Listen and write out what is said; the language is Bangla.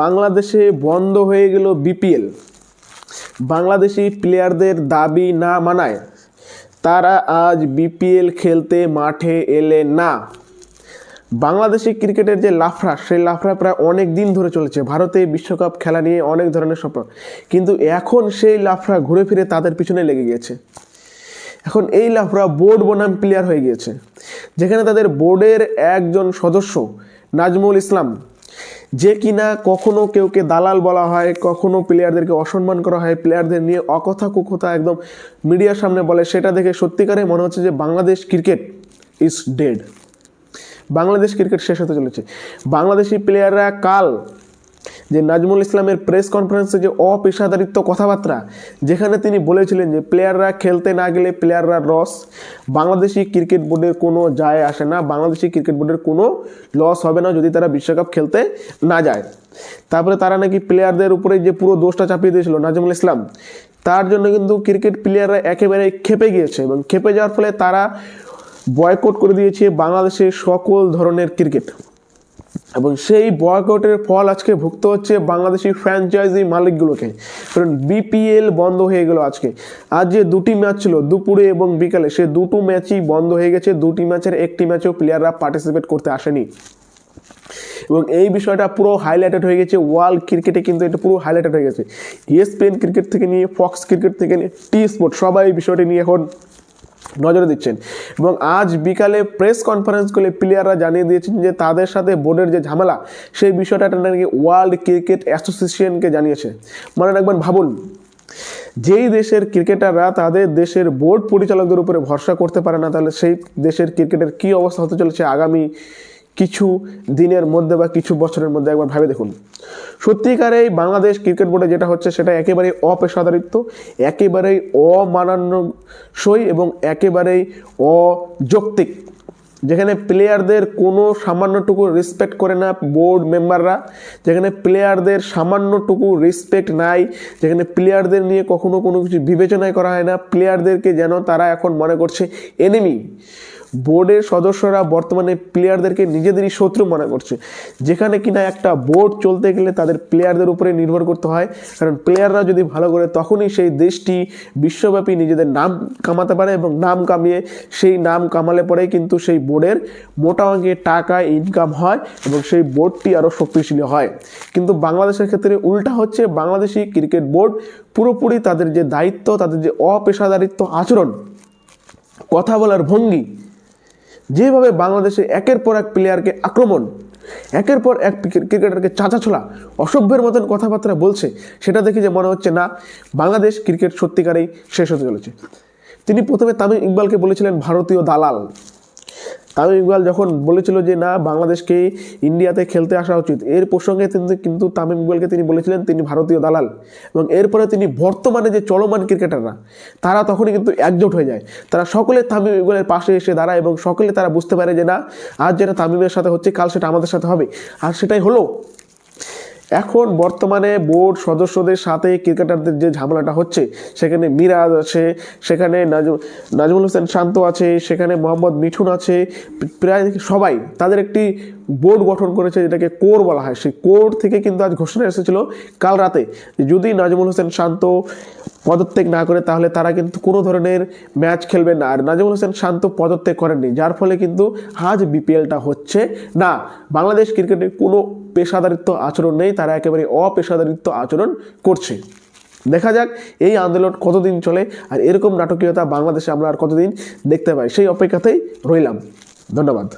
বাংলাদেশে বন্ধ হয়ে গেল বিপিএল। বাংলাদেশি প্লেয়ারদের দাবি না মানায়। তারা আজ বিপিএল খেলতে মাঠে এলে না। বাংলাদেশি ক্রিকেটের যে লাফড়া, সেই লাফড়া প্রায় অনেক দিন ধরে চলেছে। ভারতে বিশ্বকাপ খেলা নিয়ে অনেক ধরনের স্বপ্ন। কিন্তু এখন সেই লাফড়া ঘুরে ফিরে তাদের পিছনে লেগে গিয়েছে। এখন এই লাফড়া বোর্ড বনাম প্লেয়ার হয়ে গিয়েছে। যেখানে তাদের বোর্ডের একজন সদস্য নাজমুল ইসলাম যে কিনা কখনো কেউকে দালাল বলা হয়, কখনো প্লেয়ারদেরকে অসম্মান করা হয় প্লেয়ারদের নিয়ে অকথা কুকথা একদম মিডিয়ার সামনে বলে, সেটা দেখে সত্যিকারে মনে হচ্ছে যে Bangladesh cricket is dead Bangladesh cricket শেষ হতে চলেছে। বাংলাদেশি প্লেয়াররা কাল যে নাজমুল ইসলামের প্রেস কনফারেন্সে যে অপেশাদারিত্ব কথাবার্তা, যেখানে তিনি বলেছিলেন যে প্লেয়াররা খেলতে না গেলে প্লেয়াররা রস বাংলাদেশি ক্রিকেট বোর্ডের কোনো যায় আসে না, বাংলাদেশি ক্রিকেট বোর্ডের কোনো লস হবে না যদি তারা বিশ্বকাপ খেলতে না যায়। তারপরে তারা নাকি প্লেয়ারদের উপরে যে পুরো দোষটা চাপিয়ে দিয়েছিল নাজমুল ইসলাম, তার জন্য কিন্তু ক্রিকেট প্লেয়াররা একেবারে খেপে গিয়েছে এবং খেপে যাওয়ার ফলে তারা বয়কট করে দিয়েছে বাংলাদেশের সকল ধরনের ক্রিকেট এবং সেই বয়কটের ফল আজকে ভুক্ত হচ্ছে বাংলাদেশি ফ্র্যাঞ্চাইজি মালিকগুলোকে। কারণ বিপিএল বন্ধ হয়ে গেল আজকে। আজ যে দুটি ম্যাচ ছিল, দুপুরে এবং বিকালে, সে দুটো ম্যাচই বন্ধ হয়ে গেছে। দুটি ম্যাচের একটি ম্যাচেও প্লেয়াররা পার্টিসিপেট করতে আসেনি। এবং এই বিষয়টা পুরো হাইলাইটেড হয়ে গেছে। ওয়ার্ল্ড ক্রিকেটে কিন্তু এটা পুরো হাইলাইটেড হয়ে গেছে। ইএসপিএন ক্রিকেট থেকে নিয়ে ফক্স ক্রিকেট থেকে নিয়ে টি স্পোর্ট সবাই এই বিষয়টি নিয়ে এখন নজরে দিচ্ছেন। এবং আজ বিকালে প্রেস কনফারেন্স করে প্লেয়াররা জানিয়ে দিয়েছেন যে তাদের সাথে বোর্ডের যে ঝামেলা, সেই বিষয়টা নাকি ওয়ার্ল্ড ক্রিকেট অ্যাসোসিয়েশনকে জানিয়েছে। মনে রাখবেন, ভাবুন, যেই দেশের ক্রিকেটাররা তাদের দেশের বোর্ড পরিচালকদের উপরে ভরসা করতে পারে না, তাহলে সেই দেশের ক্রিকেটের কী অবস্থা হতে চলেছে আগামী কিছু দিনের মধ্যে বা কিছু বছরের মধ্যে একবার ভাবে দেখুন। সত্যিকারে বাংলাদেশ ক্রিকেট বোর্ডে যেটা হচ্ছে সেটা একেবারেই অপেশাদারিত্ব, একেবারেই অমানান্যসই এবং একেবারেই অযৌক্তিক। যেখানে প্লেয়ারদের কোনো সামান্যটুকু রেসপেক্ট করে না বোর্ড মেম্বাররা যেখানে প্লেয়ারদের সামান্যটুকু রেসপেক্ট নাই, যেখানে প্লেয়ারদের নিয়ে কখনো কোনো কিছু বিবেচনাই করা হয় না প্লেয়ারদেরকে যেন তারা এখন মনে করছে এনিমি বোর্ডের সদস্যরা বর্তমানে প্লেয়ারদেরকে নিজেদেরই শত্রু মনে করছে। যেখানে কিনা একটা বোর্ড চলতে গেলে তাদের প্লেয়ারদের উপরে নির্ভর করতে হয়। কারণ প্লেয়াররা যদি ভালো করে তখনই সেই দেশটি বিশ্বব্যাপী নিজেদের নাম কামাতে পারে এবং নাম কামিয়ে সেই নাম কামালে পরে কিন্তু সেই বোর্ডের মোটা অঙ্কের টাকা ইনকাম হয় এবং সেই বোর্ডটি আরও শক্তিশালী হয়। কিন্তু বাংলাদেশের ক্ষেত্রে উল্টা হচ্ছে, বাংলাদেশি ক্রিকেট বোর্ড পুরোপুরি তাদের যে দায়িত্ব, তাদের যে অপেশাদারিত্ব আচরণ, কথা বলার ভঙ্গি যেভাবে বাংলাদেশে একের পর এক প্লেয়ারকে আক্রমণ, একের পর এক ক্রিকেটারকে চাঁচা ছোলা অসভ্যের মতন কথাবার্তা বলছে, সেটা দেখে যে মনে হচ্ছে, না, বাংলাদেশ ক্রিকেট সত্যিকারেই শেষ হতে চলেছে। তিনি প্রথমে তামিম ইকবালকে বলেছিলেন, ভারতীয় দালাল। তামিম ইকবাল যখন বলেছিল যে, না, বাংলাদেশকে ইন্ডিয়াতে খেলতে আসা উচিত, এর প্রসঙ্গে তিনি কিন্তু তামিম ইকবালকে তিনি বলেছিলেন, তিনি ভারতীয় দালাল। এবং এরপরে তিনি বর্তমানে যে চলমান ক্রিকেটাররা, তারা তখনই কিন্তু একজোট হয়ে যায়। তারা সকলে তামিম ইকবালের পাশে এসে দাঁড়ায় এবং সকলে তারা বুঝতে পারে যে, না, আজ যেটা তামিমের সাথে হচ্ছে, কাল সেটা আমাদের সাথে হবে। আর সেটাই হলো এখন বর্তমানে বোর্ড সদস্যদের সাথে ক্রিকেটারদের যে ঝামেলাটা হচ্ছে, সেখানে মিরাজ আছে, সেখানে নাজু- নাজমুল হোসেন শান্ত আছে, সেখানে মোহাম্মদ মিঠুন আছে, প্রায় সবাই তাদের একটি বোর্ড গঠন করেছে যেটাকে কোর বলা হয়। সেই কোর থেকে কিন্তু আজ ঘোষণা এসেছিল কাল রাতে। যদি নাজমুল হোসেন শান্ত পদত্যাগ না করে, তাহলে তারা কিন্তু কোনো ধরনের ম্যাচ খেলবে না। আর নাজমুল হোসেন শান্ত পদত্যাগ করেননি, যার ফলে কিন্তু আজ বিপিএলটা হচ্ছে না। বাংলাদেশ ক্রিকেটে কোনো পেশাদারিত্ব আচরণ নেই, তারা একেবারে অপেশাদারিত্ব আচরণ করছে। দেখা যাক এই আন্দোলন কতদিন চলে আর এরকম নাটকীয়তা বাংলাদেশে আমরা আর কতদিন দেখতে পাই। সেই অপেক্ষাতেই রইলাম। ধন্যবাদ।